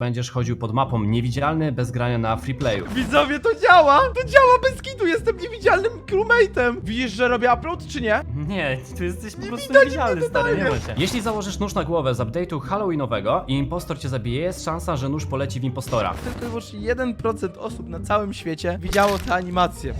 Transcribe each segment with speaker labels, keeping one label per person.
Speaker 1: Będziesz chodził pod mapą niewidzialny, bez grania na freeplayu.
Speaker 2: Widzowie, to działa! To działa bez kitu, jestem niewidzialnym crewmate'em! Widzisz, że robię upload, czy nie?
Speaker 1: Nie, tu jesteś po prostu
Speaker 2: widać
Speaker 1: niewidzialny,
Speaker 2: mnie
Speaker 1: stary, nie
Speaker 2: totalnie.
Speaker 1: ma cię. Jeśli założysz nóż na głowę z update'u Halloweenowego i impostor cię zabije, jest szansa, że nóż poleci w impostora.
Speaker 2: Tylko wyłącznie 1% osób na całym świecie widziało tę animację.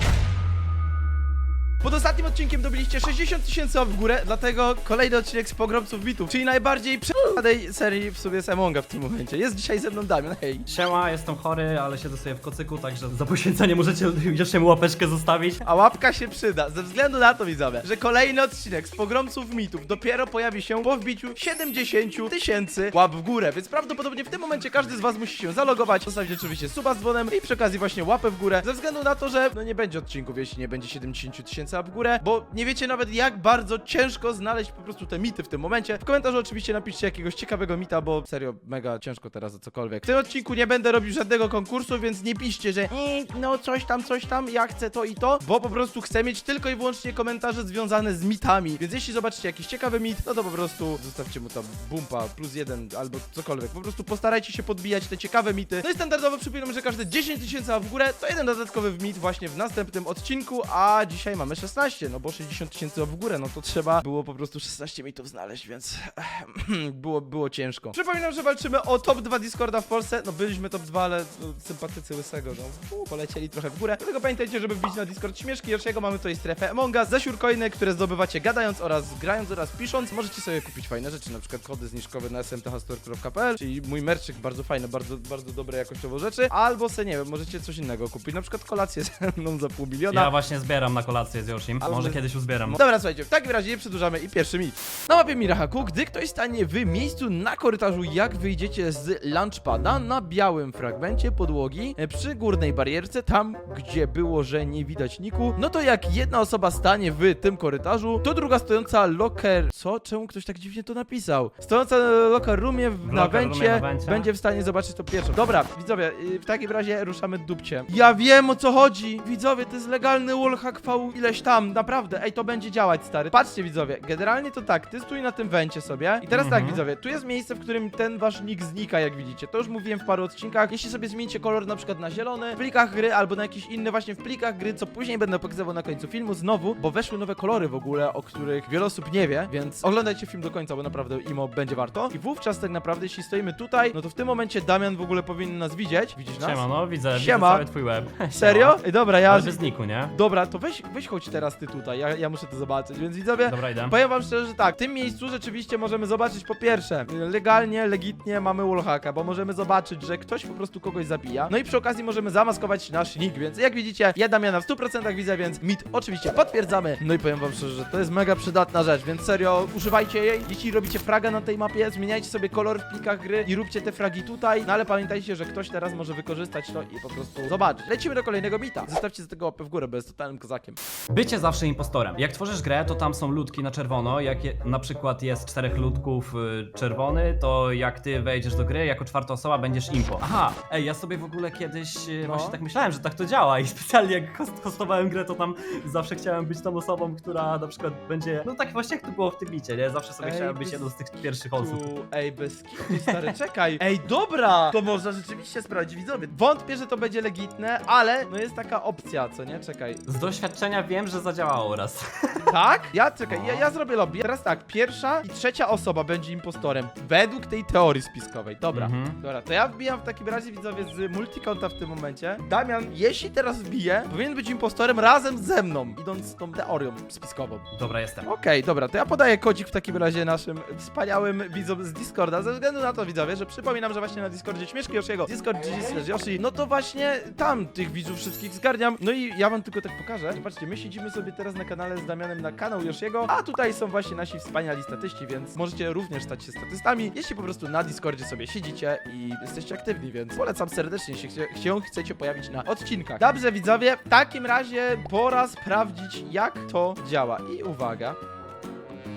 Speaker 2: Pod ostatnim odcinkiem dobiliście 60 tysięcy w górę, dlatego kolejny odcinek z pogromców bitów, czyli najbardziej przepadej serii w sobie z Amonga w tym momencie. Jest dzisiaj ze mną Damian, hej.
Speaker 1: Siema, jestem chory, ale siedzę sobie w kocyku, także za poświęcenie możecie jeszcze mu łapeczkę zostawić.
Speaker 2: A łapka się przyda, ze względu na to widzowie, że kolejny odcinek z pogromców mitów dopiero pojawi się po wbiciu 70 tysięcy łap w górę, więc prawdopodobnie w tym momencie każdy z was musi się zalogować, zostawić oczywiście suba z dzwonem i przy okazji właśnie łapę w górę, ze względu na to, że no nie będzie odcinków, jeśli nie będzie 70 tysięcy łap w górę, bo nie wiecie nawet jak bardzo ciężko znaleźć po prostu te mity w tym momencie. W komentarzu oczywiście napiszcie jakiegoś ciekawego mita, bo serio mega ciężko teraz o cokolwiek. W tym odcinku nie będę robił żadnego konkursu, więc nie piszcie, że "Ej, no coś tam, coś tam, ja chcę to i to, bo po prostu chcę mieć tylko i wyłącznie komentarze związane z mitami. Więc jeśli zobaczycie jakiś ciekawy mit, no to po prostu zostawcie mu tam bumpa plus jeden albo cokolwiek. Po prostu postarajcie się podbijać te ciekawe mity. No i standardowo przypominam, że każde 10 tysięcy w górę to jeden dodatkowy mit właśnie w następnym odcinku, a dzisiaj mamy 16, no bo 60 tysięcy w górę, no to trzeba było po prostu 16 mitów znaleźć, więc było, było ciężko. Przypominam, że walczymy o top 2 Discorda w Polsce. No byliśmy top 2, ale no, sympatycy Łysego, no u, polecieli trochę w górę. Dlatego pamiętajcie, żeby wbić na Discord Śmieszki Josiego. Mamy tutaj strefę Among Us, zasiurcoiny, które zdobywacie gadając oraz grając oraz pisząc. Możecie sobie kupić fajne rzeczy, na przykład kody zniżkowe na smthstore.pl, czyli mój merczyk, bardzo fajny, bardzo, bardzo dobre jakościowo rzeczy. Albo se, nie wiem, możecie coś innego kupić, na przykład kolację ze mną za pół miliona.
Speaker 1: Ja właśnie zbieram na kolację z Yoshim,
Speaker 2: A
Speaker 1: może
Speaker 2: my-
Speaker 1: kiedyś uzbieram.
Speaker 2: Dobra, słuchajcie, w takim razie nie przedłużamy i pierwszy mit. Na mapie Mirahaku, gdy ktoś stanie w miejscu na korytarzu, jak wyjdziecie z launchpada na białym fragmencie podłogi e, przy górnej barierce, tam gdzie było, że nie widać niku, no to jak jedna osoba stanie w tym korytarzu, to druga stojąca locker... Co? Czemu ktoś tak dziwnie to napisał? Stojąca na locker roomie w, na
Speaker 1: locker roomie
Speaker 2: wencie
Speaker 1: na wencie.
Speaker 2: będzie w stanie zobaczyć to pierwsze. Dobra, widzowie, y, w takim razie ruszamy dupciem. Ja wiem o co chodzi! Widzowie, to jest legalny wallhack V ileś tam, naprawdę, ej, to będzie działać, stary. Patrzcie, widzowie, generalnie to tak, ty stój na tym wencie sobie i teraz
Speaker 1: Mhm.
Speaker 2: tak, widzowie, tu jest miejsce, w którym ten wasz nick znika, jak widzicie. To już mówiłem w paru odcinkach. Jeśli sobie zmienicie kolor na przykład na zielony, w plikach gry albo na jakiś inny właśnie w plikach gry, co później będę pokazywał na końcu filmu znowu, bo weszły nowe kolory w ogóle, o których wiele osób nie wie, więc oglądajcie film do końca, bo naprawdę imo będzie warto. I wówczas tak naprawdę, jeśli stoimy tutaj, no to w tym momencie Damian w ogóle powinien nas widzieć. Widzisz nas?
Speaker 1: Siema, no widzę,
Speaker 2: Siema.
Speaker 1: widzę cały twój web.
Speaker 2: Serio? Ej, dobra, ja...
Speaker 1: Ale bez niku, nie?
Speaker 2: Dobra, to weź, weź chodź teraz ty tutaj, ja, ja muszę to zobaczyć, więc widzowie...
Speaker 1: Dobra, idę.
Speaker 2: Powiem wam szczerze, że tak, w tym miejscu rzeczywiście możemy zobaczyć po pierwsze, legalnie, legitnie mamy wallhacka, bo możemy zobaczyć, że ktoś po prostu kogoś zabija. No i przy okazji możemy zamaskować nasz nick, więc jak widzicie, ja Damiana w 100% widzę, więc mit oczywiście potwierdzamy. No i powiem wam szczerze, że to jest mega przydatna rzecz, więc serio, używajcie jej. Jeśli robicie fraga na tej mapie, zmieniajcie sobie kolor w plikach gry i róbcie te fragi tutaj, no ale pamiętajcie, że ktoś teraz może wykorzystać to i po prostu zobaczyć. Lecimy do kolejnego mita. Zostawcie z tego łapę w górę, bo jest totalnym kozakiem.
Speaker 1: Bycie zawsze impostorem. Jak tworzysz grę, to tam są ludki na czerwono. Jak je, na przykład jest czterech ludków y, czerwony, to jak ty wejdziesz do gry, jako czwarta osoba będziesz impo. Aha, ej, ja sobie w ogóle kiedyś y,
Speaker 2: No.
Speaker 1: właśnie tak myślałem, że tak to działa i specjalnie jak host, hostowałem grę, to tam zawsze chciałem być tą osobą, która na przykład będzie, no tak właśnie jak to było w tym bicie, nie? Zawsze sobie
Speaker 2: Ej,
Speaker 1: chciałem
Speaker 2: bez
Speaker 1: być jedną z tych pierwszych osób.
Speaker 2: Tu, ej, bez kitu, stary, czekaj. Ej, dobra! To można rzeczywiście sprawdzić, widzowie. Wątpię, że to będzie legitne, ale no jest taka opcja, co nie? Czekaj.
Speaker 1: Z doświadczenia wiem, że zadziałało raz.
Speaker 2: Tak? Ja, czekaj, ja, ja zrobię lobby. Teraz tak, pierwsza i trzecia osoba będzie impostorem. Według tej teorii spiskowej. Dobra.
Speaker 1: Mhm.
Speaker 2: Dobra, to ja wbijam w takim razie, widzowie, z multikonta w tym momencie. Damian, jeśli teraz wbije, powinien być impostorem razem ze mną, idąc tą teorią spiskową.
Speaker 1: Dobra, jestem.
Speaker 2: Okej, dobra, to ja podaję kodzik w takim razie naszym wspaniałym widzom z Discorda, ze względu na to, widzowie, że przypominam, że właśnie na Discordzie Śmieszki Yoshiego, Discord GG slash Yoshi, no to właśnie tam tych widzów wszystkich zgarniam. No i ja wam tylko tak pokażę. Zobaczcie, my siedzimy sobie teraz na kanale z Damianem na kanał Yoshiego, a tutaj są właśnie nasi wspaniali statyści, więc możecie również stać się statystami, jeśli po prostu na Discordzie sobie siedzicie i jesteście aktywni, więc polecam serdecznie, jeśli chcie- się chcecie pojawić na odcinkach. Dobrze, widzowie, w takim razie pora sprawdzić, jak to działa. I uwaga.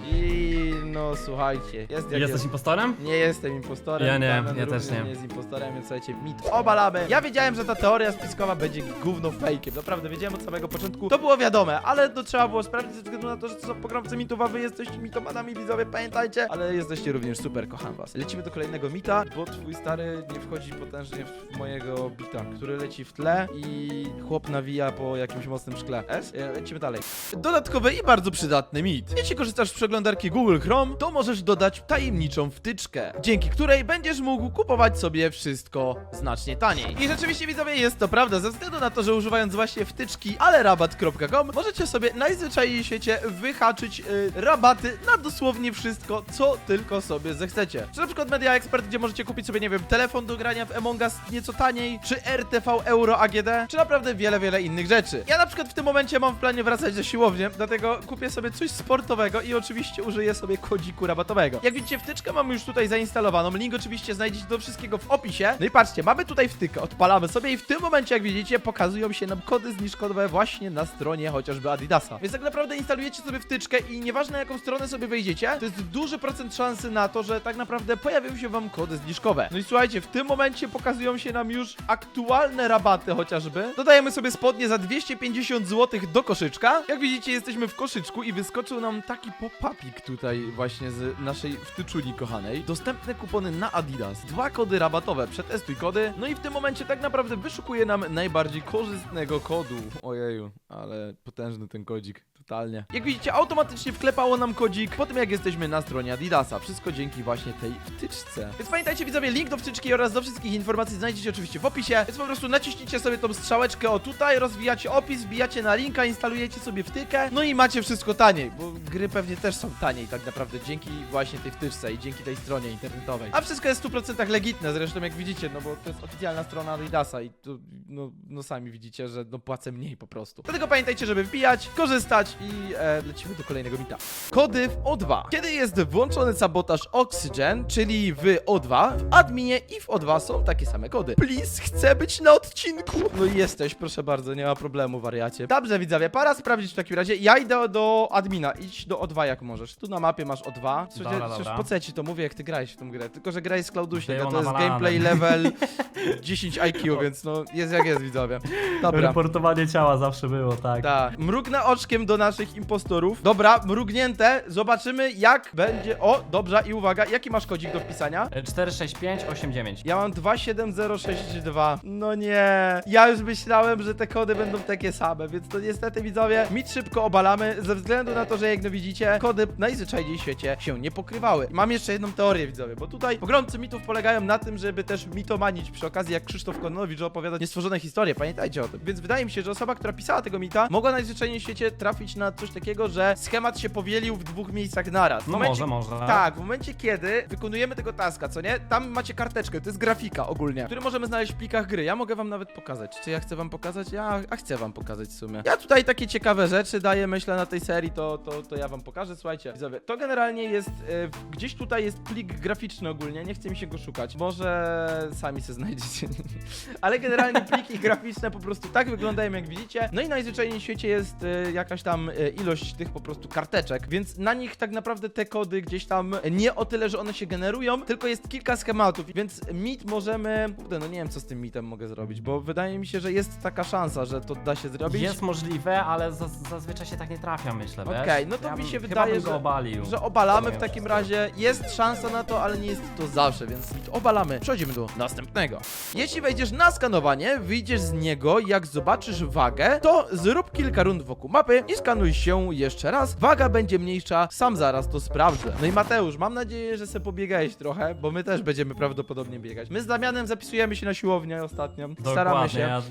Speaker 2: I no słuchajcie, jest jak
Speaker 1: Jesteś
Speaker 2: jest.
Speaker 1: impostorem?
Speaker 2: Nie jestem impostorem.
Speaker 1: Ja nie,
Speaker 2: Damian
Speaker 1: ja też nie.
Speaker 2: nie jest impostorem, więc słuchajcie, mit obalamy. Ja wiedziałem, że ta teoria spiskowa będzie gówno fejkiem. Naprawdę, wiedziałem od samego początku. To było wiadome, ale to trzeba było sprawdzić ze względu na to, że to są pogromcy mitów, a wy jesteście mitomanami widzowie, pamiętajcie. Ale jesteście również super, kocham was. Lecimy do kolejnego mita, bo twój stary nie wchodzi potężnie w mojego bita, który leci w tle i chłop nawija po jakimś mocnym szkle. S? E, Lecimy dalej. Dodatkowy i bardzo przydatny mit. Jeśli korzystasz z przeglądarki Google Chrome, to możesz dodać tajemniczą wtyczkę, dzięki której będziesz mógł kupować sobie wszystko znacznie taniej. I rzeczywiście widzowie jest to prawda, ze względu na to, że używając właśnie wtyczki alerabat.com możecie sobie najzwyczajniej w świecie wyhaczyć y, rabaty na dosłownie wszystko, co tylko sobie zechcecie. Czy na przykład Media Expert, gdzie możecie kupić sobie, nie wiem, telefon do grania w Among Us nieco taniej, czy RTV Euro AGD, czy naprawdę wiele, wiele innych rzeczy. Ja na przykład w tym momencie mam w planie wracać do siłowni, dlatego kupię sobie coś sportowego i oczywiście użyję sobie kodziku rabatowego. Jak widzicie, wtyczkę mam już tutaj zainstalowaną, link oczywiście znajdziecie do wszystkiego w opisie. No i patrzcie, mamy tutaj wtykę, odpalamy sobie i w tym momencie, jak widzicie, pokazują się nam kody zniżkowe właśnie na stronie chociażby Adidasa. Więc tak naprawdę instalujecie sobie wtyczkę i nieważne jaką stronę sobie wejdziecie, to jest duży procent szansy na to, że tak naprawdę pojawią się wam kody zniżkowe. No i słuchajcie, w tym momencie pokazują się nam już aktualne rabaty chociażby. Dodajemy sobie spodnie za 250 zł do koszyczka. Jak widzicie, jesteśmy w koszyczku i wyskoczył nam taki pop-upik tutaj właśnie z naszej wtyczuli kochanej. Dostępne kupony na Adidas. Dwa kody rabatowe, przetestuj kody. No i w tym momencie tak naprawdę wyszukuje nam najbardziej korzystnego kodu. Ojeju, ale potężny ten kodzik. Totalnie. Jak widzicie, automatycznie wklepało nam kodzik po tym, jak jesteśmy na stronie Adidasa. Wszystko dzięki właśnie tej wtyczce. Więc pamiętajcie, widzowie, link do wtyczki oraz do wszystkich informacji znajdziecie oczywiście w opisie. Więc po prostu naciśnijcie sobie tą strzałeczkę o tutaj, rozwijacie opis, wbijacie na linka, instalujecie sobie wtykę, no i macie wszystko taniej, bo gry pewnie też są taniej tak naprawdę dzięki właśnie tej wtyczce i dzięki tej stronie internetowej. A wszystko jest w 100% legitne, zresztą jak widzicie, no bo to jest oficjalna strona Adidasa i tu, no, no sami widzicie, że no płacę mniej po prostu. Dlatego pamiętajcie, żeby wbijać, korzystać i e, lecimy do kolejnego mita. Kody w O2. Kiedy jest włączony sabotaż Oxygen, czyli w O2, w adminie i w O2 są takie same kody. Please, chcę być na odcinku. No i jesteś, proszę bardzo, nie ma problemu, wariacie. Dobrze, widzowie, para sprawdzić w takim razie. Ja idę do admina, idź do O2 jak możesz. Tu na mapie masz O2. Przecież,
Speaker 1: Dobra, dobra.
Speaker 2: po co ja ci to mówię, jak ty grałeś w tą grę? Tylko, że grałeś z Klauduśnik, a
Speaker 1: Było
Speaker 2: to jest gameplay level 10 IQ, więc no jest jak jest, widzowie. Dobra.
Speaker 1: Reportowanie ciała zawsze było, tak.
Speaker 2: Tak. Mrugnę oczkiem do naszych impostorów. Dobra, mrugnięte. Zobaczymy, jak będzie. O, dobrze, i uwaga, jaki masz kodzik do wpisania?
Speaker 1: E, 46589.
Speaker 2: Ja mam 27062. No nie. Ja już myślałem, że te kody będą takie same, więc to niestety widzowie, mit szybko obalamy ze względu na to, że jak no widzicie, kody najzwyczajniej w świecie się nie pokrywały. I Mam jeszcze jedną teorię widzowie, bo tutaj pogromcy mitów polegają na tym, żeby też mitomanić przy okazji jak Krzysztof Kononowicz, że opowiadać niestworzone historie, pamiętajcie o tym. Więc wydaje mi się, że osoba, która pisała tego mita, mogła najzwyczajniej w świecie trafić na coś takiego, że schemat się powielił w dwóch miejscach naraz. W
Speaker 1: No
Speaker 2: momencie-
Speaker 1: może, może.
Speaker 2: tak, w momencie kiedy wykonujemy tego taska, co nie? Tam macie karteczkę, to jest grafika ogólnie, który możemy znaleźć w plikach gry. Ja mogę wam nawet pokazać. Czy ja chcę wam pokazać? Ja a chcę wam pokazać w sumie. Ja tutaj takie ciekawe rzeczy daję, myślę, na tej serii, to, to, to ja wam pokażę. Słuchajcie, widzowie, to generalnie jest, e, w- gdzieś tutaj jest plik graficzny ogólnie, nie chcę mi się go szukać. Może sami se znajdziecie. Ale generalnie pliki graficzne po prostu tak wyglądają, jak widzicie. No i najzwyczajniej w świecie jest e, jakaś tam e, ilość tych po prostu karteczek, więc na nich tak naprawdę te kody gdzieś tam nie o tyle, że one się generują, tylko jest kilka schematów, więc mit możemy... Kurde, no nie wiem, co z tym mitem mogę zrobić, bo wydaje mi się, że jest taka szansa, że to da się zrobić.
Speaker 1: Jest możliwe, ale zaz- zazwyczaj się tak nie trafia, myślę?
Speaker 2: Okej, no to
Speaker 1: Ja
Speaker 2: mi się wydaje,
Speaker 1: bym go
Speaker 2: że-
Speaker 1: obalił.
Speaker 2: Że obalamy w takim razie. Jest szansa na to, ale nie jest to zawsze, więc mit obalamy. Przechodzimy do następnego. Jeśli wejdziesz na skanowanie, wyjdziesz z niego, jak zobaczysz wagę, to zrób kilka rund wokół mapy i skanuj się jeszcze raz. Waga będzie mniejsza, sam zaraz to sprawdzę. No i Mateusz, mam nadzieję, że se pobiegałeś trochę, bo my też będziemy prawdopodobnie biegać. My z Damianem zapisujemy się na siłownię ostatnio. Staramy
Speaker 1: Dokładnie,
Speaker 2: się.
Speaker 1: Ja...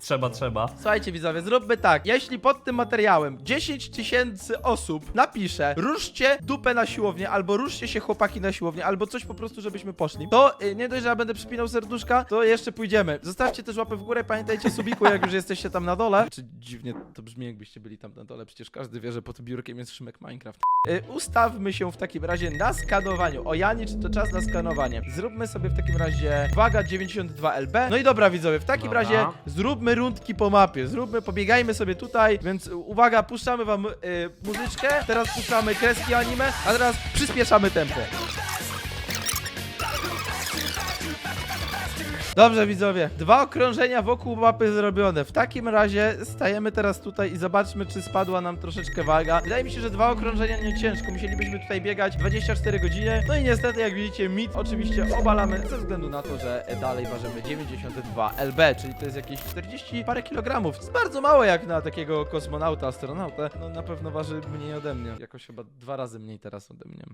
Speaker 1: trzeba, trzeba.
Speaker 2: Słuchajcie widzowie, zróbmy tak. Jeśli pod tym materiałem 10 tysięcy osób napisze ruszcie dupę na siłownię, albo ruszcie się chłopaki na siłownię, albo coś po prostu, żebyśmy poszli, to y, nie dość, że ja będę przypinał serduszka, to jeszcze pójdziemy. Zostawcie też łapę w górę, pamiętajcie subiku, jak już jesteście tam na dole. Czy dziwnie to brzmi, jakbyście byli tam na dole, przecież każdy wie, że pod biurkiem jest Szymek Minecraft. Y, ustawmy się w takim razie na skanowaniu. O Jani, czy to czas na skanowanie? Zróbmy sobie w takim razie waga 92 LB. No i dobra widzowie, w takim
Speaker 1: Dobra.
Speaker 2: razie zróbmy rundki po mapie. Zróbmy, pobiegajmy sobie tutaj, więc uwaga, puszczamy wam y, muzyczkę, teraz puszczamy kreski anime, a teraz przyspieszamy tempo. Dobrze widzowie, dwa okrążenia wokół mapy zrobione. W takim razie stajemy teraz tutaj i zobaczmy, czy spadła nam troszeczkę waga. Wydaje mi się, że dwa okrążenia nie ciężko. Musielibyśmy tutaj biegać 24 godziny. No i niestety, jak widzicie, mit oczywiście obalamy ze względu na to, że dalej ważymy 92 LB, czyli to jest jakieś 40 parę kilogramów. To bardzo mało jak na takiego kosmonauta, astronautę. No na pewno waży mniej ode mnie. Jakoś chyba dwa razy mniej teraz ode mnie.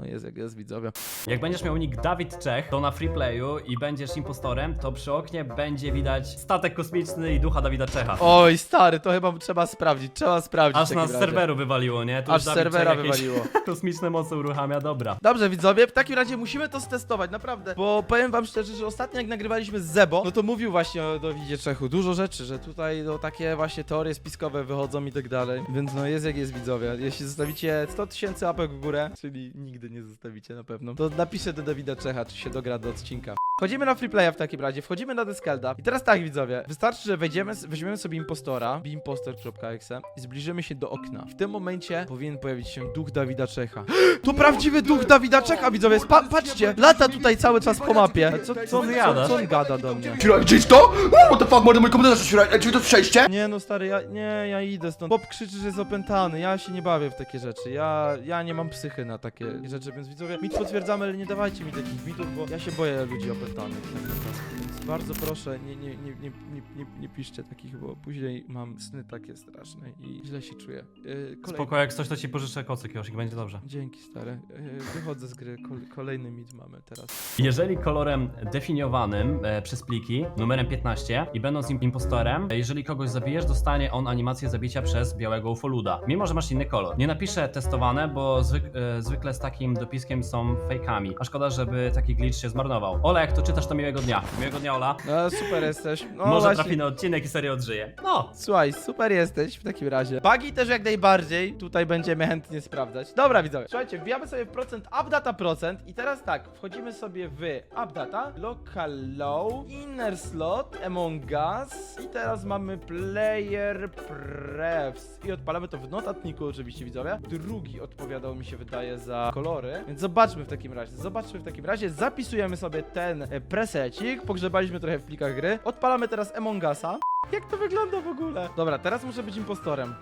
Speaker 2: No jest jak jest widzowie.
Speaker 1: Jak będziesz miał nick Dawid Czech, to na freeplayu i będziesz impostorem, to przy oknie będzie widać statek kosmiczny i ducha Dawida Czecha.
Speaker 2: Oj, stary, to chyba trzeba sprawdzić. Trzeba sprawdzić. w
Speaker 1: Aż
Speaker 2: takim
Speaker 1: nas z
Speaker 2: razie.
Speaker 1: serweru wywaliło, nie? To
Speaker 2: Aż
Speaker 1: już Dawid
Speaker 2: serwera
Speaker 1: Czech jakieś
Speaker 2: wywaliło.
Speaker 1: Kosmiczne moce uruchamia, dobra.
Speaker 2: Dobrze, widzowie, w takim razie musimy to stestować, naprawdę. Bo powiem wam szczerze, że ostatnio jak nagrywaliśmy z Zebo, no to mówił właśnie o Dawidzie Czechu dużo rzeczy, że tutaj no, takie właśnie teorie spiskowe wychodzą i tak dalej. Więc no jest jak jest, widzowie. Jeśli zostawicie 100 tysięcy łapek w górę, czyli nigdy nie zostawicie na pewno, to napiszę do Dawida Czecha, czy się dogra do odcinka. Wchodzimy na freeplaya w takim razie, wchodzimy na Diskelda i teraz tak widzowie, wystarczy, że wejdziemy, weźmiemy sobie impostora, beimposter.exe i zbliżymy się do okna. W tym momencie powinien pojawić się duch Dawida Czecha. To prawdziwy duch Dawida Czecha, widzowie, pa patrzcie, lata tutaj cały czas po mapie. Co, co, co,
Speaker 1: ty
Speaker 2: co, co on gada do mnie?
Speaker 3: Shiraj, gdzieś to? What the fuck, mordy, mój komputer zaczął czy to słyszeliście?
Speaker 2: Nie no stary, ja, nie, ja idę stąd. Bob krzyczy, że jest opętany, ja się nie bawię w takie rzeczy, ja, ja nie mam psychy na takie rzeczy, więc widzowie, mit potwierdzamy, ale nie dawajcie mi takich mitów, bo ja się boję ludzi opętanych. Bardzo proszę, nie, nie, nie, nie, nie, nie, nie piszcie takich, bo później mam sny takie straszne i źle się czuję. Yy.
Speaker 1: Spoko, jak coś to ci pożyczę kocyk już i będzie dobrze.
Speaker 2: Dzięki stary, yy, wychodzę z gry, Kol kolejny mit mamy teraz.
Speaker 1: Jeżeli kolorem definiowanym e, przez pliki, numerem 15 i będąc im impostorem, e, jeżeli kogoś zabijesz, dostanie on animację zabicia przez białego ufoluda. Mimo, że masz inny kolor. Nie napiszę testowane, bo zwyk e, zwykle z takim dopiskiem są fejkami. A szkoda, żeby taki glitch się zmarnował. Ola, jak to czytasz, to miłego dnia. Miłego dnia, Ola.
Speaker 2: No super jesteś. No,
Speaker 1: Może
Speaker 2: właśnie.
Speaker 1: trafi na odcinek i serio odżyje. No.
Speaker 2: Słuchaj, super jesteś w takim razie. Bugi też jak najbardziej, tutaj będziemy chętnie sprawdzać. Dobra, widzowie, słuchajcie, wbijamy sobie w procent updata procent i teraz tak, wchodzimy sobie w updata, local low, inner slot, among us i teraz mamy player prefs i odpalamy to w notatniku oczywiście, widzowie. Drugi odpowiadał mi się wydaje za kolory, więc zobaczmy w takim razie, zobaczmy w takim razie, zapisujemy sobie ten e, presecik, pogrzebaliśmy trochę w plikach gry, odpalamy teraz among usa. Jak to wygląda w ogóle? Dobra, teraz muszę być impostorem.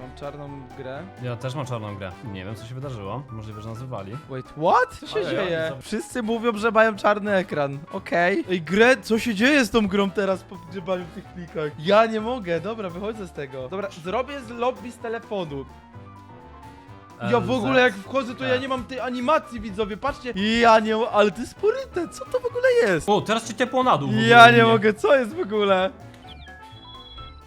Speaker 2: Mam czarną grę.
Speaker 1: Ja też mam czarną grę. Nie wiem, co się wydarzyło. Możliwe, że nas wywali.
Speaker 2: Wait, what? Co się
Speaker 1: Ojej,
Speaker 2: dzieje? Wszyscy mówią, że mają czarny ekran. Okej. Ej, grę, co się dzieje z tą grą teraz po grzebaniu w tych plikach? Ja nie mogę, dobra, wychodzę z tego. Dobra, zrobię z lobby z telefonu. Ja w ogóle jak wchodzę, to ja
Speaker 1: Tak.
Speaker 2: nie mam tej animacji, widzowie, patrzcie. Ja nie, ale to jest poryte, co to w ogóle jest?
Speaker 1: O, teraz ci ciepło na dół. w ogóle
Speaker 2: Ja
Speaker 1: u
Speaker 2: nie
Speaker 1: mnie.
Speaker 2: mogę, co jest w ogóle?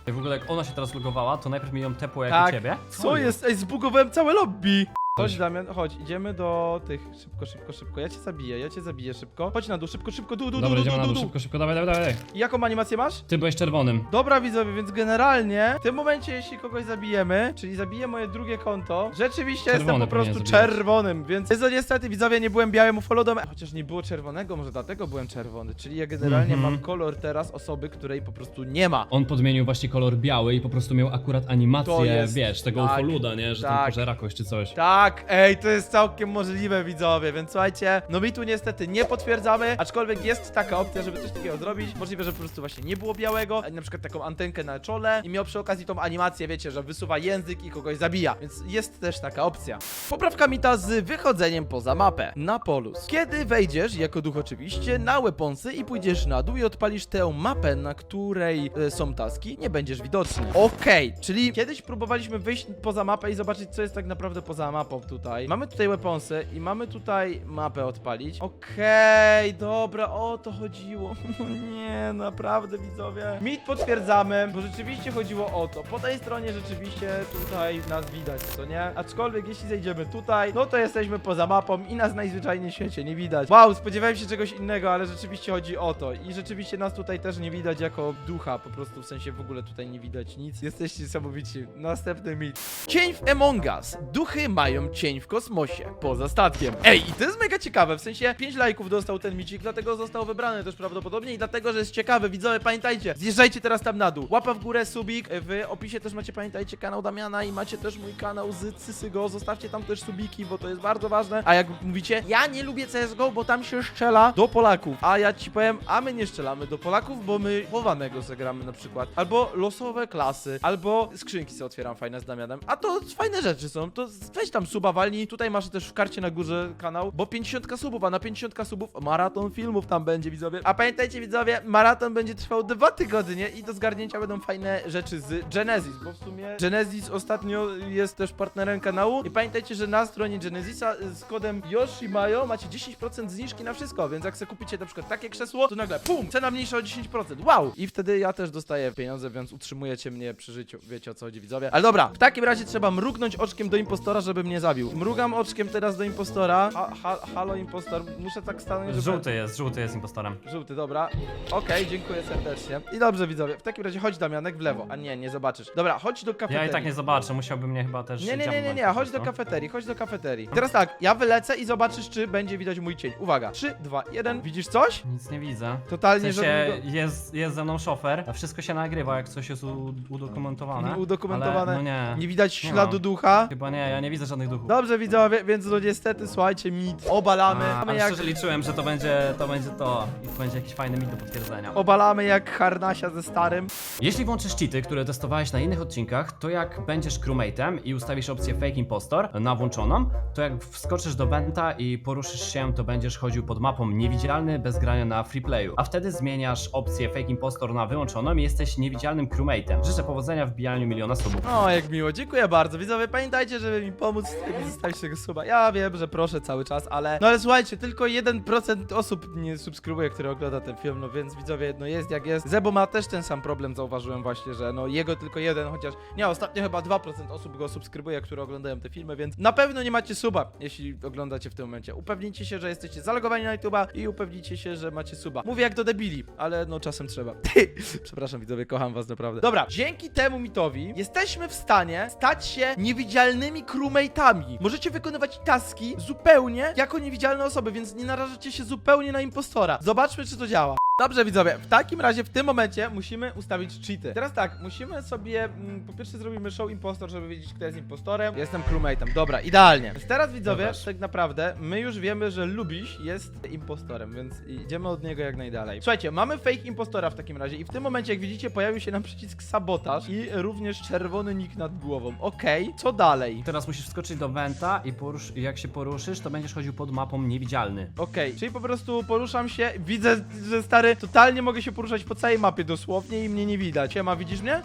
Speaker 1: I W ogóle jak ona się teraz logowała, to najpierw mi ją tepło jak
Speaker 2: Tak.
Speaker 1: u ciebie.
Speaker 2: Co jest? Ej, zbugowałem całe lobby. Chodź Damian, chodź, idziemy do tych. Szybko, szybko, szybko. Ja cię zabiję, ja cię zabiję szybko. Chodź na dół, szybko, szybko, dół, dół,
Speaker 1: Dobra,
Speaker 2: dół,
Speaker 1: idziemy na
Speaker 2: dół,
Speaker 1: dół,
Speaker 2: dół.
Speaker 1: szybko, szybko, dawaj, dawaj, dawaj.
Speaker 2: I Jaką animację masz?
Speaker 1: Ty byłeś czerwonym.
Speaker 2: Dobra widzowie, więc generalnie w tym momencie jeśli kogoś zabijemy, czyli zabiję moje drugie konto, rzeczywiście jestem
Speaker 1: Czerwony
Speaker 2: po prostu
Speaker 1: powinien zabijać.
Speaker 2: czerwonym, więc jest to niestety widzowie nie byłem białym ufolodem, chociaż nie było czerwonego, może dlatego byłem czerwony, czyli ja generalnie
Speaker 1: Mhm.
Speaker 2: mam kolor teraz osoby, której po prostu nie ma.
Speaker 1: On podmienił właśnie kolor biały i po prostu miał akurat
Speaker 2: To
Speaker 1: animację,
Speaker 2: jest-
Speaker 1: wiesz, tego
Speaker 2: tak,
Speaker 1: ufoluda, nie? Że tam
Speaker 2: tak.
Speaker 1: pożera kogoś czy coś.
Speaker 2: Tak, ej, to jest całkiem możliwe, widzowie, więc słuchajcie, no mi tu niestety nie potwierdzamy, aczkolwiek jest taka opcja, żeby coś takiego zrobić. Możliwe, że po prostu właśnie nie było białego, na przykład taką antenkę na czole i miał przy okazji tą animację, wiecie, że wysuwa język i kogoś zabija, więc jest też taka opcja. Poprawka mita z wychodzeniem poza mapę, na polus. Kiedy wejdziesz, jako duch oczywiście, na weaponsy i pójdziesz na dół i odpalisz tę mapę, na której e, są taski, nie będziesz widoczny. Okej, czyli kiedyś próbowaliśmy wyjść poza mapę i zobaczyć, co jest tak naprawdę poza mapą. Mapą tutaj. Mamy tutaj weaponsy i mamy tutaj mapę odpalić. Okej, dobra, o to chodziło. nie, naprawdę widzowie. Mit potwierdzamy, bo rzeczywiście chodziło o to. Po tej stronie rzeczywiście tutaj nas widać, co nie? Aczkolwiek jeśli zejdziemy tutaj, no to jesteśmy poza mapą i nas najzwyczajniej w świecie nie widać. Wow, spodziewałem się czegoś innego, ale rzeczywiście chodzi o to. I rzeczywiście nas tutaj też nie widać jako ducha, po prostu w sensie w ogóle tutaj nie widać nic. Jesteście niesamowici. Następny mit. Cień w Among Us. Duchy mają cień w kosmosie, poza statkiem. Ej, i to jest mega ciekawe, w sensie 5 lajków dostał ten micik, dlatego został wybrany też prawdopodobnie i dlatego, że jest ciekawy. Widzowie, pamiętajcie, zjeżdżajcie teraz tam na dół. Łapa w górę, subik. W opisie też macie, pamiętajcie, kanał Damiana i macie też mój kanał z Cysygo. Zostawcie tam też subiki, bo to jest bardzo ważne. A jak mówicie, ja nie lubię CSGO, bo tam się strzela do Polaków. A ja ci powiem, a my nie strzelamy do Polaków, bo my chowanego zagramy na przykład. Albo losowe klasy, albo skrzynki sobie otwieram fajne z Damianem. A to fajne rzeczy są. To weź tam suba walnij. Tutaj masz też w karcie na górze kanał, bo 50 subów, a na 50 subów maraton filmów tam będzie widzowie. A pamiętajcie widzowie, maraton będzie trwał dwa tygodnie i do zgarnięcia będą fajne rzeczy z Genesis, bo w sumie Genesis ostatnio jest też partnerem kanału i pamiętajcie, że na stronie Genesisa z kodem Yoshimayo macie 10% zniżki na wszystko, więc jak sobie kupicie na przykład takie krzesło, to nagle pum, cena mniejsza o 10%, wow! I wtedy ja też dostaję pieniądze, więc utrzymujecie mnie przy życiu, wiecie o co chodzi widzowie. Ale dobra, w takim razie trzeba mrugnąć oczkiem do impostora, żeby mnie zabił. Mrugam oczkiem teraz do impostora. Ha, ha, halo impostor, muszę tak stanąć, żeby...
Speaker 1: Żółty jest, żółty jest impostorem.
Speaker 2: Żółty, dobra. Okej, dziękuję serdecznie. I dobrze, widzowie. W takim razie chodź, Damianek, w lewo. A nie, nie zobaczysz. Dobra, chodź do kafeterii.
Speaker 1: Ja i tak nie zobaczę, musiałby mnie chyba też
Speaker 2: Nie, nie, nie, nie,
Speaker 1: dziabnąć
Speaker 2: nie,
Speaker 1: po
Speaker 2: chodź do
Speaker 1: prostu.
Speaker 2: kafeterii, chodź do kafeterii. Teraz tak, ja wylecę i zobaczysz, czy będzie widać mój cień. Uwaga, 3, 2, 1. Widzisz coś?
Speaker 1: Nic nie widzę. W
Speaker 2: Totalnie
Speaker 1: sensie
Speaker 2: żadnego...
Speaker 1: jest, jest ze mną szofer, a wszystko się nagrywa, jak coś jest u, udokumentowane.
Speaker 2: Udokumentowane.
Speaker 1: Ale, no nie.
Speaker 2: Nie widać
Speaker 1: Nie
Speaker 2: śladu ducha.
Speaker 1: Chyba nie, ja nie widzę żadnych duchów.
Speaker 2: Dobrze, widzowie, więc no niestety, słuchajcie, mit. Obalamy.
Speaker 1: A, ale
Speaker 2: jak...
Speaker 1: szczerze liczyłem, że to będzie to, będzie to i to będzie jakiś fajny mit do potwierdzenia.
Speaker 2: Obalamy jak harnasia ze starym.
Speaker 1: Jeśli włączysz cheaty, które testowałeś na innych odcinkach, to jak będziesz crewmate'em i ustawisz opcję Fake Impostor na włączoną, to jak wskoczysz do Venta i poruszysz się, to będziesz chodził pod mapą niewidzialny bez grania na freeplayu. A wtedy zmieniasz opcję Fake Impostor na wyłączoną i jesteś niewidzialnym crewmate'em. Życzę powodzenia w bijaniu miliona subów.
Speaker 2: O, jak miło, dziękuję bardzo. Widzowie, pamiętajcie, żeby mi pomóc z tym i zostawić tego suba. Ja wiem, że proszę cały czas, ale... No ale słuchajcie, tylko 1% osób nie subskrybuje, które ogląda ten film, no więc widzowie, no jest jak jest. Zebo ma też ten sam problem, zauważyłem właśnie, że no jego tylko jeden, chociaż... Nie, ostatnio chyba 2% osób go subskrybuje, które oglądają te filmy, więc na pewno nie macie suba, jeśli oglądacie w tym momencie. Upewnijcie się, że jesteście zalogowani na YouTube'a i upewnijcie się, że macie suba. Mówię jak do debili, ale no czasem trzeba. Przepraszam widzowie, kocham was naprawdę. Dobra, dzięki temu mitowi jesteśmy w stanie stać się niewidzialnymi crewmate'ami. Możecie wykonywać taski zupełnie jako niewidzialne osoby, więc nie narażacie się zupełnie na impostora. Zobaczmy, czy to działa. Dobrze, widzowie, w takim razie w tym momencie musimy ustawić cheaty. Teraz tak, musimy sobie, mm, po pierwsze zrobimy show impostor, żeby wiedzieć, kto jest impostorem. Jestem crewmate'em, dobra, idealnie. Więc teraz, widzowie, tak naprawdę, my już wiemy, że Lubiś jest impostorem, więc idziemy od niego jak najdalej. Słuchajcie, mamy fake impostora w takim razie i w tym momencie, jak widzicie, pojawił się nam przycisk sabotaż i również czerwony nick nad głową. Okej, co dalej?
Speaker 1: Teraz musisz wskoczyć do Venta i porusz, jak się poruszysz, to będziesz chodził pod mapą niewidzialny.
Speaker 2: Okej, czyli po prostu poruszam się, widzę, że stary, totalnie mogę się poruszać po całej mapie dosłownie i mnie nie widać. Siema, widzisz mnie?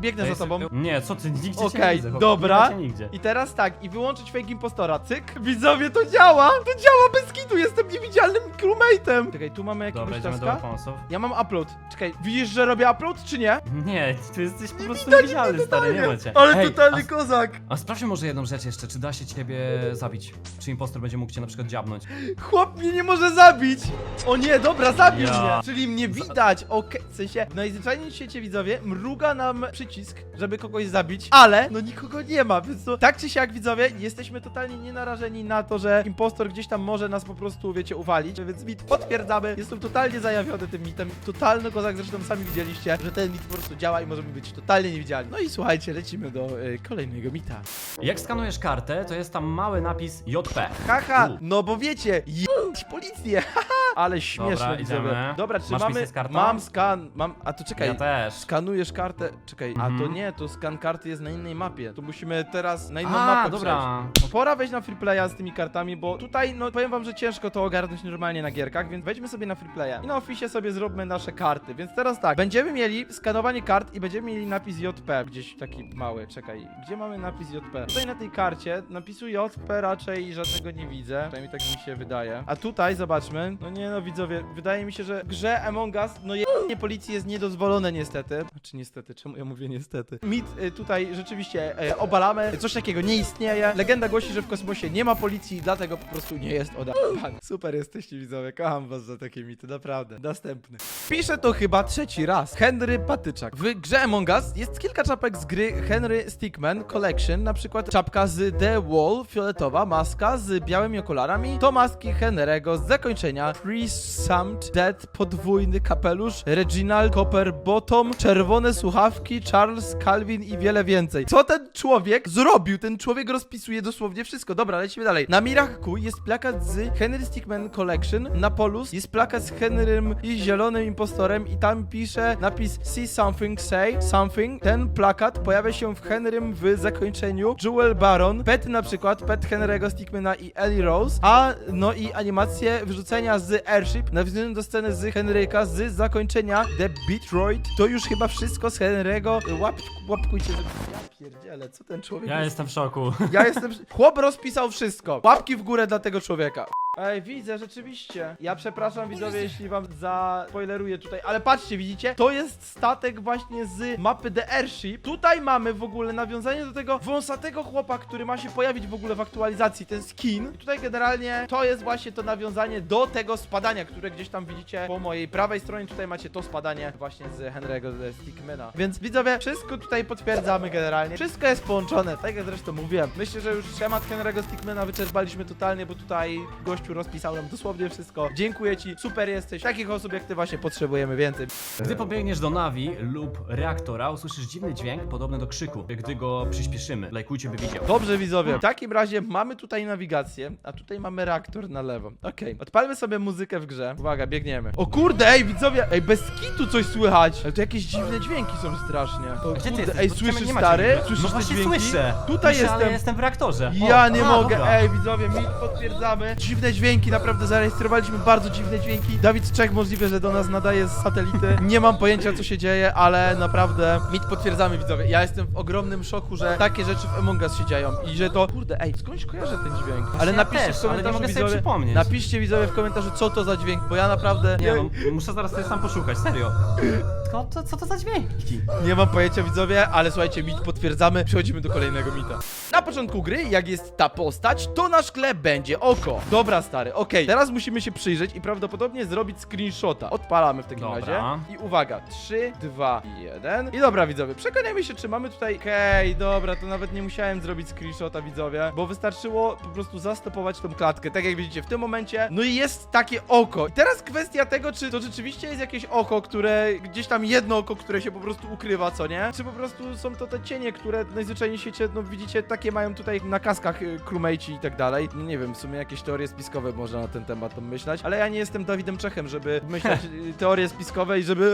Speaker 2: Biegnę za tobą.
Speaker 1: Nie, co ty, nigdzie cię
Speaker 2: Okej,
Speaker 1: nie widzę. chłopie,
Speaker 2: dobra.
Speaker 1: Nie ma cię nigdzie.
Speaker 2: I teraz tak, i wyłączyć fake impostora, cyk. Widzowie, to działa! To działa bez kitu, jestem niewidzialnym crewmate'em. Czekaj, tu mamy
Speaker 1: Dobra,
Speaker 2: jakiegoś
Speaker 1: idziemy do
Speaker 2: taska.
Speaker 1: weaponsów.
Speaker 2: Ja mam upload. Czekaj, widzisz, że robię upload, czy nie?
Speaker 1: Nie, ty jesteś po prostu niewidzialny, stary, nie ma cię.
Speaker 2: Ale
Speaker 1: a,
Speaker 2: kozak.
Speaker 1: a sprawdźmy może jedną rzecz jeszcze, czy da się ciebie zabić? Czy impostor będzie mógł cię na przykład dziabnąć?
Speaker 2: Chłop mnie nie może zabić! O nie, dobra, zabił
Speaker 1: Ja.
Speaker 2: mnie! Czyli mnie widać, okej, w sensie, w najzwyczajniej w świecie widzowie, mruga nam przycisk, żeby kogoś zabić, ale no nikogo nie ma, więc to tak czy siak widzowie, jesteśmy totalnie nie narażeni na to, że impostor gdzieś tam może nas po prostu, wiecie, uwalić, więc mit potwierdzamy, jestem totalnie zajawiony tym mitem, totalny kozak, zresztą sami widzieliście, że ten mit po prostu działa i możemy być totalnie niewidzialni. No i słuchajcie, lecimy do y, kolejnego mita.
Speaker 1: Jak skanujesz kartę, to jest tam mały napis JP.
Speaker 2: Haha, no bo wiecie, jeść policję, haha, ale śmieszne
Speaker 1: Dobra,
Speaker 2: widzowie.
Speaker 1: idziemy.
Speaker 2: Dobra, czy
Speaker 1: Masz
Speaker 2: mamy,
Speaker 1: misję z kartą?
Speaker 2: mam skan, mam, a to czekaj,
Speaker 1: Ja też.
Speaker 2: skanujesz kartę, czekaj, a to
Speaker 1: Mhm.
Speaker 2: nie, to skan karty jest na innej mapie. To musimy teraz na inną
Speaker 1: A,
Speaker 2: mapę
Speaker 1: dobra.
Speaker 2: przejść. Pora wejść na freeplaya z tymi kartami, bo tutaj, no powiem wam, że ciężko to ogarnąć normalnie na gierkach, więc wejdźmy sobie na freeplaya i na oficie sobie zróbmy nasze karty. Więc teraz tak, będziemy mieli skanowanie kart i będziemy mieli napis JP, gdzieś taki mały, czekaj, gdzie mamy napis JP? Tutaj na tej karcie napisu JP raczej żadnego nie widzę, przynajmniej tak mi się wydaje. A tutaj, zobaczmy, no nie no widzowie, wydaje mi się, że w grze Among Us, no je policji jest niedozwolone niestety. Znaczy niestety, czemu ja mówię niestety? Mit y, tutaj rzeczywiście e, obalamy, coś takiego nie istnieje. Legenda głosi, że w kosmosie nie ma policji, dlatego po prostu nie jest odalany. Super jesteście widzowie, kocham was za takie mity, naprawdę. Następny. Piszę to chyba trzeci raz. Henry Patyczak. W grze Among Us jest kilka czapek z gry Henry Stickman Collection, na przykład czapka z The Wall, fioletowa, maska z białymi okularami, to maski Henry'ego z zakończenia Presumed Dead, podwójny kapelusz, Reginald Copper Bottom, czerwone słuchawki, Charles Calvin i wiele więcej. Co ten człowiek zrobił? Ten człowiek rozpisuje dosłownie wszystko. Dobra, lecimy dalej. Na mirach Q jest plakat z Henry Stickman Collection, na Polus jest plakat z Henrym i zielonym impostorem i tam pisze napis See something, say something. Ten plakat pojawia się w Henrym w zakończeniu. Jewel Baron, pet na przykład, pet Henry'ego Stickmana i Ellie Rose, a no i animacje wyrzucenia z Airship, nawiązując do sceny z Henryka z zakończenia The Beatroid. To już chyba wszystko z Henry'ego. Łap, łapkujcie, żeby... Ja pierdzielę, co ten człowiek
Speaker 1: Ja
Speaker 2: jest
Speaker 1: jestem w szoku.
Speaker 2: ja jestem. Chłop rozpisał wszystko. Łapki w górę dla tego człowieka. Ej, widzę, rzeczywiście. Ja przepraszam widzowie, jeśli wam zaspoileruję tutaj, ale patrzcie, widzicie? To jest statek właśnie z mapy The Airship. Tutaj mamy w ogóle nawiązanie do tego wąsatego chłopa, który ma się pojawić w ogóle w aktualizacji, ten skin. I tutaj generalnie to jest właśnie to nawiązanie do tego spadania, które gdzieś tam widzicie po mojej prawej stronie. Tutaj macie to spadanie właśnie z Henry'ego Stickmana. Więc widzowie, wszystko tutaj potwierdzamy generalnie. Wszystko jest połączone, tak jak zresztą mówiłem. Myślę, że już temat Henry'ego Stickmana wyczerpaliśmy totalnie, bo tutaj gościu rozpisał nam dosłownie wszystko. Dziękuję ci, super jesteś. Takich osób jak ty właśnie potrzebujemy więcej.
Speaker 1: Gdy pobiegniesz do nawi lub reaktora, usłyszysz dziwny dźwięk podobny do krzyku, gdy go przyspieszymy. Lajkujcie, by widział.
Speaker 2: Dobrze widzowie, w takim razie mamy tutaj nawigację, a tutaj mamy reaktor na lewo. Okej, odpalmy sobie muzykę w grze. Uwaga, biegniemy. O kurde, ej widzowie, ej bez kitu coś słychać. Ale to jakieś dziwne dźwięki są strasznie. O,
Speaker 1: Gdzie ty
Speaker 2: kurde,
Speaker 1: jesteś?
Speaker 2: Ej,
Speaker 1: Bo
Speaker 2: słyszysz
Speaker 1: nie ma
Speaker 2: stary? Słyszysz
Speaker 1: No
Speaker 2: te
Speaker 1: właśnie
Speaker 2: dźwięki?
Speaker 1: słyszę.
Speaker 2: Tutaj
Speaker 1: Słyszę, ale
Speaker 2: jestem.
Speaker 1: jestem w reaktorze.
Speaker 2: Ja
Speaker 1: O,
Speaker 2: nie
Speaker 1: a,
Speaker 2: mogę,
Speaker 1: dobra.
Speaker 2: ej widzowie, mit potwierdzamy. Dziwne dźwięki, naprawdę zarejestrowaliśmy bardzo dziwne dźwięki. Dawid Czech możliwe, że do nas nadaje z satelity. Nie mam pojęcia co się dzieje, ale naprawdę mit potwierdzamy widzowie. Ja jestem w ogromnym szoku, że takie rzeczy w Among Us się dzieją i że to, kurde, ej, skądś kojarzę ten dźwięk. Ale
Speaker 1: ja
Speaker 2: napiszcie
Speaker 1: też,
Speaker 2: w
Speaker 1: ale nie
Speaker 2: komentarzu
Speaker 1: mogę sobie
Speaker 2: widzowie.
Speaker 1: przypomnieć.
Speaker 2: Napiszcie widzowie w komentarzu co to za dźwięk, bo ja naprawdę
Speaker 1: Nie no, muszę zaraz sobie sam poszukać, serio. Co to, co to za dźwięki?
Speaker 2: Nie mam pojęcia widzowie, ale słuchajcie, mit potwierdzamy. Przechodzimy do kolejnego mita. Na początku gry, jak jest ta postać, to na szkle będzie oko. Dobra, stary, okej. Teraz musimy się przyjrzeć i prawdopodobnie zrobić screenshota. Odpalamy w takim
Speaker 1: Dobra.
Speaker 2: razie. I uwaga, 3, 2, 1. I dobra, widzowie, przekonajmy się, czy mamy tutaj. Okej, dobra, to nawet nie musiałem zrobić screenshota, widzowie, bo wystarczyło po prostu zastopować tą klatkę. Tak jak widzicie, w tym momencie, no i jest takie oko. I teraz kwestia tego, czy to rzeczywiście jest jakieś oko, które gdzieś tam jedno oko, które się po prostu ukrywa, co nie? Czy po prostu są to te cienie, które najzwyczajniej w świecie, no widzicie, takie mają tutaj na kaskach y, crewmate'i i tak dalej. No nie wiem, w sumie jakieś teorie spiskowe można na ten temat myśleć, ale ja nie jestem Dawidem Czechem, żeby myśleć y, teorie spiskowe i żeby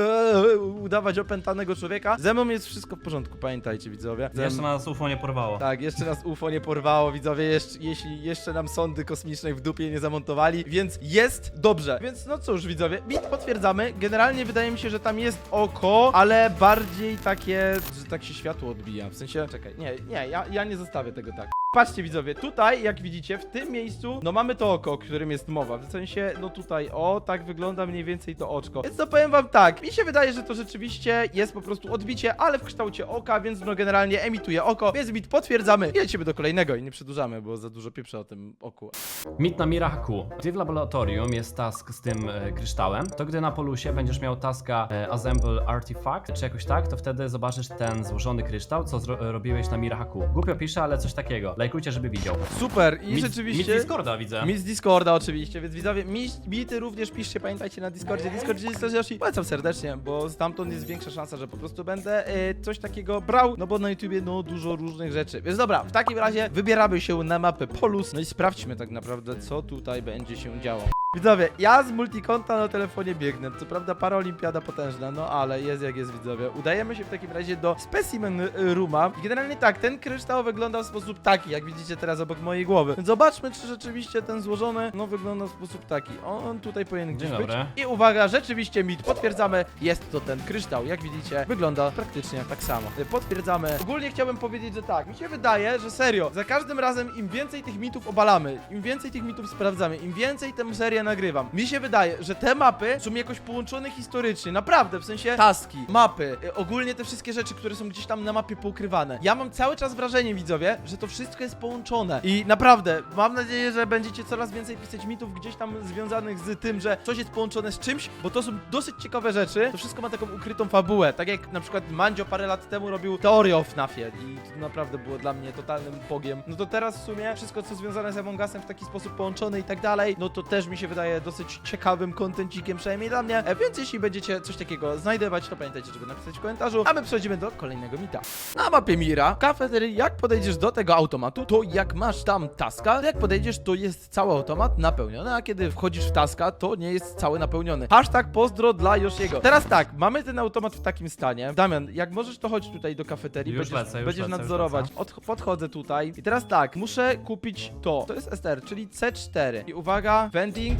Speaker 2: e, udawać opętanego człowieka. Ze mną jest wszystko w porządku, pamiętajcie widzowie. Ze
Speaker 1: Jeszcze nas UFO nie porwało.
Speaker 2: tak, jeszcze nas UFO nie porwało, widzowie, jeszcze, jeśli jeszcze nam sondy kosmicznej w dupie nie zamontowali, więc jest dobrze. Więc no cóż, widzowie, mit potwierdzamy. Generalnie wydaje mi się, że tam jest oko, ale bardziej takie, że tak się światło odbija. W sensie, czekaj, nie, nie, ja, ja nie zostawię tego tak. Patrzcie widzowie, tutaj jak widzicie, w tym miejscu, no mamy to oko, o którym jest mowa, w sensie, no tutaj, o, tak wygląda mniej więcej to oczko. Więc to powiem wam tak, mi się wydaje, że to rzeczywiście jest po prostu odbicie, ale w kształcie oka, więc no generalnie emituje oko, więc mit potwierdzamy i do kolejnego i nie przedłużamy, bo za dużo pieprza o tym oku.
Speaker 1: Mit na Mirahaku. Gdy w laboratorium jest task z tym e, kryształem, to gdy na polusie będziesz miał taska e, Assemble Artifact, czy jakoś tak, to wtedy zobaczysz ten złożony kryształ, co zro- robiłeś na Mirahaku. Głupio pisze, ale coś takiego. Lajkujcie, żeby widział.
Speaker 2: Super, i
Speaker 1: Mit-
Speaker 2: rzeczywiście...
Speaker 1: Mit z Discorda widzę.
Speaker 2: Mi z Discorda oczywiście, więc widzowie, mi, mity również piszcie, pamiętajcie na Discordzie, Discord jest Yoshi. Polecam serdecznie, bo stamtąd jest większa szansa, że po prostu będę e, coś takiego brał, no bo na YouTubie no dużo różnych rzeczy. Więc dobra, w takim razie wybieramy się na mapę Polus, no i sprawdźmy tak naprawdę, co tutaj będzie się działo. Widzowie, ja z multikonta na telefonie biegnę. Co prawda paraolimpiada potężna, no ale jest jak jest widzowie. Udajemy się w takim razie do Specimen Rooma. I generalnie tak, ten kryształ wygląda w sposób taki, jak widzicie teraz obok mojej głowy. Więc zobaczmy, czy rzeczywiście ten złożony, no wygląda w sposób taki. On tutaj powinien gdzieś
Speaker 1: Dzień
Speaker 2: być.
Speaker 1: dobry.
Speaker 2: I uwaga, rzeczywiście mit, potwierdzamy, jest to ten kryształ. Jak widzicie, wygląda praktycznie tak samo. Y, Potwierdzamy. Ogólnie chciałbym powiedzieć, że tak, mi się wydaje, że serio, za każdym razem im więcej tych mitów obalamy, im więcej tych mitów sprawdzamy, im więcej tę nagrywam. Mi się wydaje, że te mapy są jakoś połączone historycznie, naprawdę, w sensie taski, mapy, y, ogólnie te wszystkie rzeczy, które są gdzieś tam na mapie poukrywane. Ja mam cały czas wrażenie, widzowie, że to wszystko jest połączone. I naprawdę, mam nadzieję, że będziecie coraz więcej pisać mitów gdzieś tam związanych z tym, że coś jest połączone z czymś, bo to są dosyć ciekawe rzeczy. To wszystko ma taką ukrytą fabułę. Tak jak na przykład Mandzio parę lat temu robił teorię o FNAFie i to naprawdę było dla mnie totalnym bogiem. No to teraz w sumie wszystko, co związane z Among Usem w taki sposób połączone i tak dalej, no to też mi się wydaje dosyć ciekawym kontencikiem, przynajmniej dla mnie. E, Więc jeśli będziecie coś takiego znajdować, to pamiętajcie, żeby napisać w komentarzu, a my przechodzimy do kolejnego mita. Na mapie Mira, kafeterii, jak podejdziesz do tego automatu, to jak masz tam taska, to jak podejdziesz, to jest cały automat napełniony, a kiedy wchodzisz w taska, to nie jest cały napełniony. Hashtag pozdro dla Yoshiego. Teraz tak, mamy ten automat w takim stanie. Damian, jak możesz, to chodź tutaj do kafeterii,
Speaker 1: Już
Speaker 2: będziesz,
Speaker 1: lecę, już
Speaker 2: będziesz
Speaker 1: lecę, już
Speaker 2: nadzorować.
Speaker 1: lecę.
Speaker 2: Od, podchodzę tutaj i teraz tak, muszę kupić to. To jest STR, czyli C4. I uwaga, vending.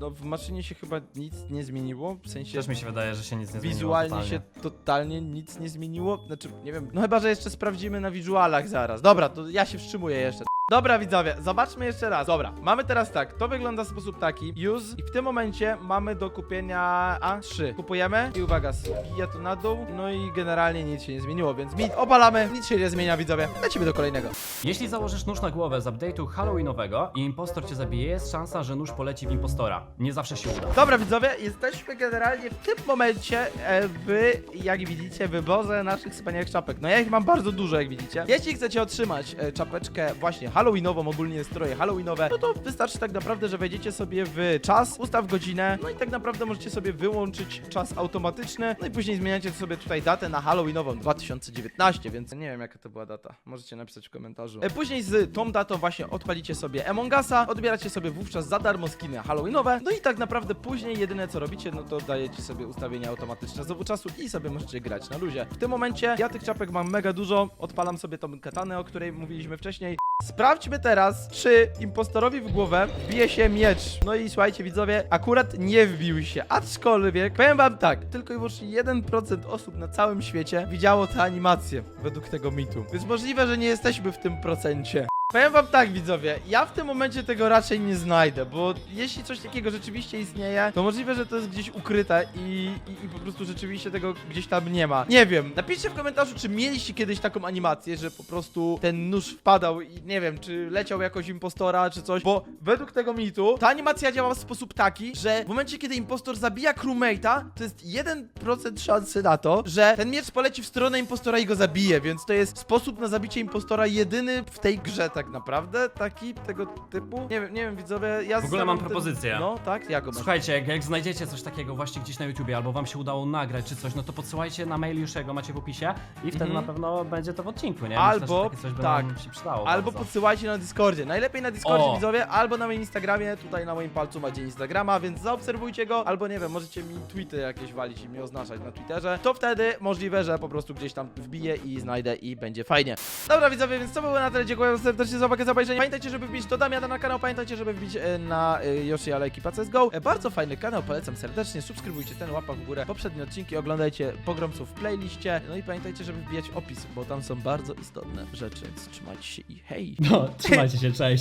Speaker 2: No w maszynie się chyba nic nie zmieniło, w sensie
Speaker 1: Też mi się wydaje, że się nic nie zmieniło
Speaker 2: wizualnie
Speaker 1: totalnie.
Speaker 2: się totalnie nic nie zmieniło. Znaczy, nie wiem, no chyba, że jeszcze sprawdzimy na wizualach zaraz. Dobra, to ja się wstrzymuję jeszcze. Dobra, widzowie, zobaczmy jeszcze raz. Dobra, mamy teraz tak, to wygląda w sposób taki. Use i w tym momencie mamy do kupienia A3. Kupujemy i uwaga, zbija to na dół. No i generalnie nic się nie zmieniło, więc mi obalamy, nic się nie zmienia, widzowie. Lecimy do kolejnego.
Speaker 1: Jeśli założysz nóż na głowę z update'u Halloweenowego i impostor cię zabije, jest szansa, że nóż poleci w impostora. Nie zawsze się uda.
Speaker 2: Dobra, widzowie, jesteśmy generalnie w tym momencie e, w, jak widzicie, wyborze naszych wspaniałych czapek. No ja ich mam bardzo dużo, jak widzicie. Jeśli chcecie otrzymać e, czapeczkę właśnie halloweenową, ogólnie stroje halloweenowe, no to wystarczy tak naprawdę, że wejdziecie sobie w czas, ustaw godzinę, no i tak naprawdę możecie sobie wyłączyć czas automatyczny, no i później zmieniacie sobie tutaj datę na halloweenową 2019, więc nie wiem jaka to była data. Możecie napisać w komentarzu. E, później z tą datą właśnie odpalicie sobie Among Usa, odbieracie sobie wówczas za darmo skiny halloweenowe, no i tak naprawdę później jedyne co robicie, no to dajecie sobie ustawienia automatyczne znowu czasu i sobie możecie grać na luzie. W tym momencie ja tych czapek mam mega dużo, odpalam sobie tą katanę, o której mówiliśmy wcześniej. Sprawdźmy teraz, czy impostorowi w głowę wbije się miecz. No i słuchajcie widzowie, akurat nie wbił się, aczkolwiek powiem wam tak, tylko i wyłącznie 1% osób na całym świecie widziało tę animację według tego mitu. Więc możliwe, że nie jesteśmy w tym procencie. Powiem wam tak, widzowie, ja w tym momencie tego raczej nie znajdę, bo jeśli coś takiego rzeczywiście istnieje, to możliwe, że to jest gdzieś ukryte i, i, i po prostu rzeczywiście tego gdzieś tam nie ma. Nie wiem, napiszcie w komentarzu, czy mieliście kiedyś taką animację, że po prostu ten nóż wpadał i nie wiem, czy leciał jakoś impostora, czy coś, bo według tego mitu ta animacja działa w sposób taki, że w momencie, kiedy impostor zabija crewmate'a, to jest 1% szansy na to, że ten miecz poleci w stronę impostora i go zabije, więc to jest sposób na zabicie impostora jedyny w tej grze tak naprawdę, taki tego typu. Nie wiem, nie wiem widzowie, ja
Speaker 1: W ogóle mam propozycję.
Speaker 2: No, tak? Jak go masz?
Speaker 1: Słuchajcie, jak, jak znajdziecie coś takiego właśnie gdzieś na YouTubie, albo wam się udało nagrać czy coś, no to podsyłajcie na mail już jego macie w opisie i wtedy
Speaker 2: Mhm.
Speaker 1: na pewno będzie to w odcinku, nie?
Speaker 2: Albo-
Speaker 1: Myślę, że takie coś by
Speaker 2: tak.
Speaker 1: nam się przydało
Speaker 2: Albo
Speaker 1: bardzo.
Speaker 2: podsyłajcie na Discordzie. Najlepiej na Discordzie,
Speaker 1: O.
Speaker 2: widzowie, albo na moim Instagramie. Tutaj na moim palcu macie Instagrama, więc zaobserwujcie go. Albo nie wiem, możecie mi tweety jakieś walić i mnie oznaczać na Twitterze. To wtedy możliwe, że po prostu gdzieś tam wbiję i znajdę i będzie fajnie. Dobra, widzowie, więc to było na tyle. Dziękuję wam serdecznie za uwagę, za obejrzenie. Pamiętajcie, żeby wbić do Damiana na kanał. Pamiętajcie, żeby wbić e, na e, Yoshi Ale Ekipa CSGO. E, bardzo fajny kanał, polecam serdecznie. Subskrybujcie ten, łapa w górę. Poprzednie odcinki oglądajcie pogromców w playliście. No i pamiętajcie, żeby wbijać opis, bo tam są bardzo istotne rzeczy. Więc trzymajcie się i hej!
Speaker 1: No, trzymajcie się, cześć.